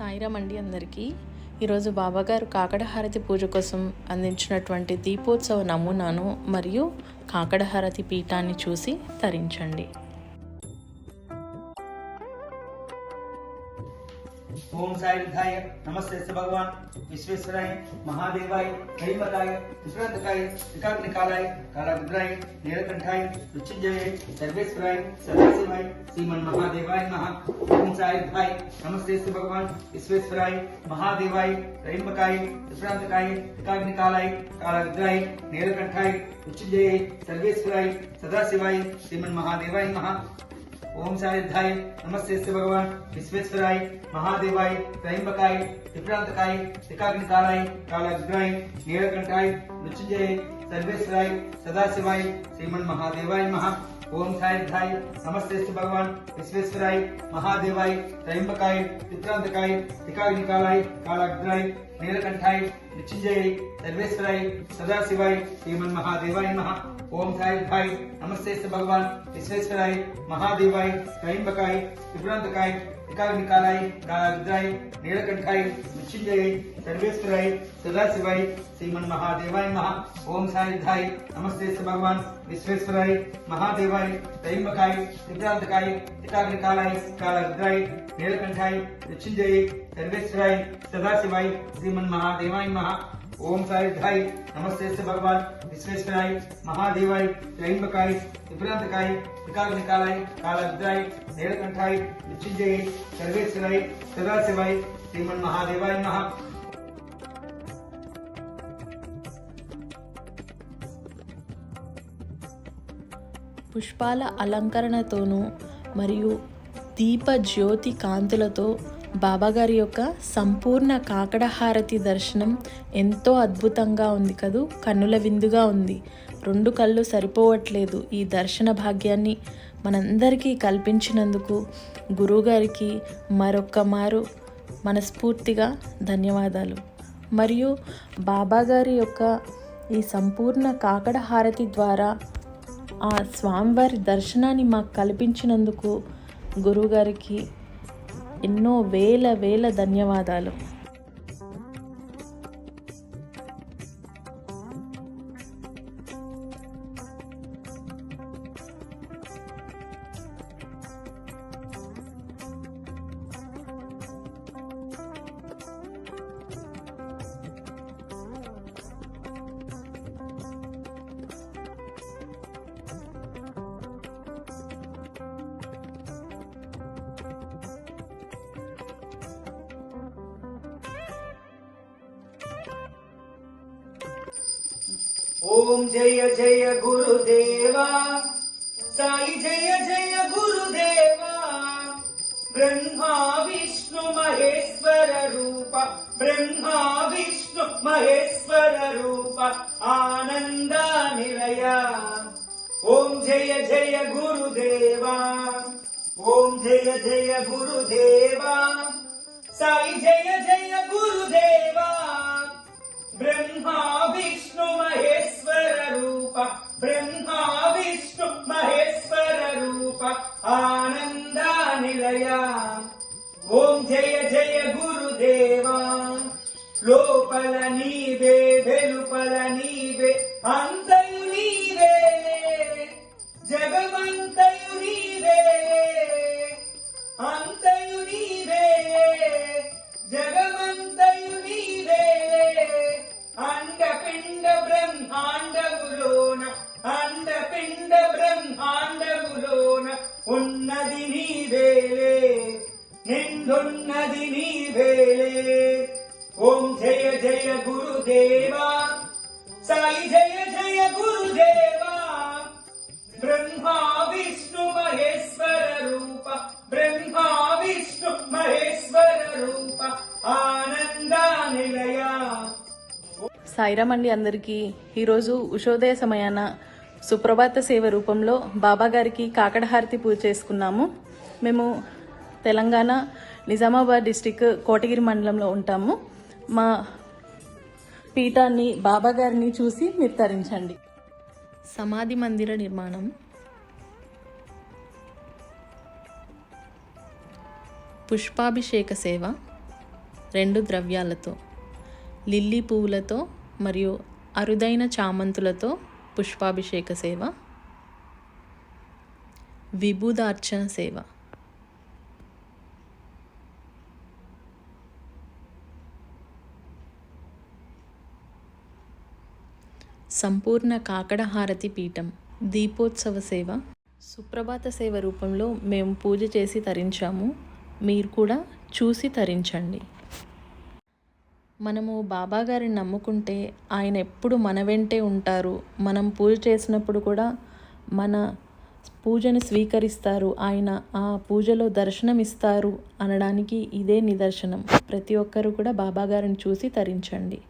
సాయిరామ్ అండి అందరికీ. ఈరోజు బాబాగారు కాకడహారతి పూజ కోసం అందించినటువంటి దీపోత్సవ నమూనాను మరియు కాకడహారతి పీఠాన్ని చూసి తరించండి. ओम साई विद्याय नमस्ते से भगवान। विश्वेश्वराय, महादेवाय कैमताय विश्रांतकाय एकाग्निकालाय कालाग्राय नीलकंठाय, मृत्युंजय, सर्वेश्वराय, सदाशिवाय, श्रीमन महादेवाय नमः। ओम साई विद्याय नमस्ते से भगवान। विश्वेश्वराय, महादेवाय कैमकाय विश्रांतकाय एकाग्निकालाय कालाग्राय नीलकंठाय, मृत्युंजय, सर्वेश्वराय, सदाशिवाय, श्रीमन महादेवाय नमः। ओम सारिद्धाय, नमस्ते भगवान। विश्वेश्वराय, महादेवाय त्रयंबकाय त्रिप्रांतकाय, त्रिकाग्निकाराय कालाग्राय नीलकंठाय, मृत्युंजय, सर्वेश्वराय, सदाशिवाय, श्रीमन महादेवाय ఓం సాయి ధాయ్ నమస్తేస్తు భగవాన్. విశ్వేశ్వరాయ్ మహాదేవాయ్ త్రయంబకాయ్ చిత్రాంతకాయ్ టికాగ్నికాలాయ్ కాళాగ్రాయ్ నీలకంఠాయ్ మృత్యుంజయ్ సర్వేశ్వరాయ్ సదాశివాయ్ శ్రీమన్ మహాదేవాయ నమ. ఓం సాయి ధాయ్ నమస్తేస్తు భగవాన్. విశ్వేశ్వరాయ్ మహాదేవాయ్ త్రయంబకాయ్ విభ్రాంతకాయ్ विभ्रांतकाय एकाग्निकालाय कालाग्राय नीलकंठाय मृत्युंजय सर्वेश्वराय सदाशिवाय श्रीमन महादेवाय नमः ओम सारिद्धाय नमस्ते से भगवान विश्वेश्वराय महादेवाय त्रयंबकाय विभ्रांतकाय एकाग्निकालाय कालाग्राय नीलकंठाय मृत्युंजय सर्वेश्वराय सदाशिवाय श्रीमन महादेवाय नमः ओम सायुधाय नमस्ते से भगवान विश्वेश्वराय महादेवाय त्रयंबकाय विभ्रांतकाय एकाग्निकालाय कालाग्राय नीलकंठाय मृत्युंजय सर्वेश्वराय सदाशिवाय श्रीमन महादेवाय नमः పుష్పాల అలంకరణతోనూ మరియు దీప జ్యోతి కాంతులతో బాబాగారి యొక్క సంపూర్ణ కాకడహారతి దర్శనం ఎంతో అద్భుతంగా ఉంది కదూ. కన్నుల విందుగా ఉంది. రెండు కళ్ళు సరిపోవట్లేదు ఈ దర్శన భాగ్యాన్ని మనందరికీ కల్పించినందుకు. గురువుగారికి మరొక్క మారు మనస్ఫూర్తిగా ధన్యవాదాలు. మరియు బాబాగారి యొక్క ఈ సంపూర్ణ కాకడ హారతి ద్వారా ఆ స్వామివారి దర్శనాన్ని మాకు కల్పించినందుకు గురువుగారికి ఎన్నో వేల వేల ధన్యవాదాలు. ఓం జయ జయ గురుదేవా. సాయి జయ జయ గురుదేవా. బ్రహ్మా విష్ణు మహేశ్వర రూప. బ్రహ్మా విష్ణు మహేశ్వర రూప. ఆనంద నిలయ. ఓం జయ జయ గురుదేవా. ఓం జయ జయ గురుదేవా. సాయి జయ జయ గురుదేవా. బ్రహ్మా విష్ణు మహేశ్వర రూప బ్రహ్మా విష్ణు మహేశ్వర రూప ఆనంద నిలయ. ఓం జయ జయ గురుదేవా లోపల నీవే వెలుపల నీవే అంత బ్రహ్మాండములోన ఉన్నది నీవేలే నిండున్నది నీవేలే ఓం జయ జయ గురుదేవా సాయి జయ జయ గురుదేవా. బ్రహ్మా విష్ణు మహేశ్వర రూప బ్రహ్మా విష్ణు మహేశ్వర రూప ఆనంద నిలయ. సాయిరామ్ అండి అందరికీ. ఈరోజు ఉషోదయ సమయాన సుప్రభాత సేవ రూపంలో బాబాగారికి కాకడహారతి పూజ చేసుకున్నాము. మేము తెలంగాణ నిజామాబాద్ డిస్టిక్ కోటగిరి మండలంలో ఉంటాము. మా పీఠాన్ని బాబాగారిని చూసి మీరు తరించండి సమాధి మందిర నిర్మాణం. పుష్పాభిషేక సేవ. రెండు ద్రవ్యాలతో. లిల్లీ పువ్వులతో మరియు అరుదైన చామంతులతో పుష్పాభిషేక సేవ విభూదార్చన సేవ. సంపూర్ణ కాకడహారతి పీఠం దీపోత్సవ సేవ. సుప్రభాత సేవ రూపంలో మేము పూజ చేసి తరించాము. మీరు కూడా చూసి తరించండి. మనము బాబా గారిని నమ్ముకుంటే ఆయన ఎప్పుడు మన వెంటే ఉంటారు. మనం పూజ చేసినప్పుడు కూడా మన పూజను స్వీకరిస్తారు. ఆయన ఆ పూజలో దర్శనం ఇస్తారు అనడానికి ఇదే నిదర్శనం. ప్రతి ఒక్కరూ కూడా బాబాగారిని చూసి తరించండి.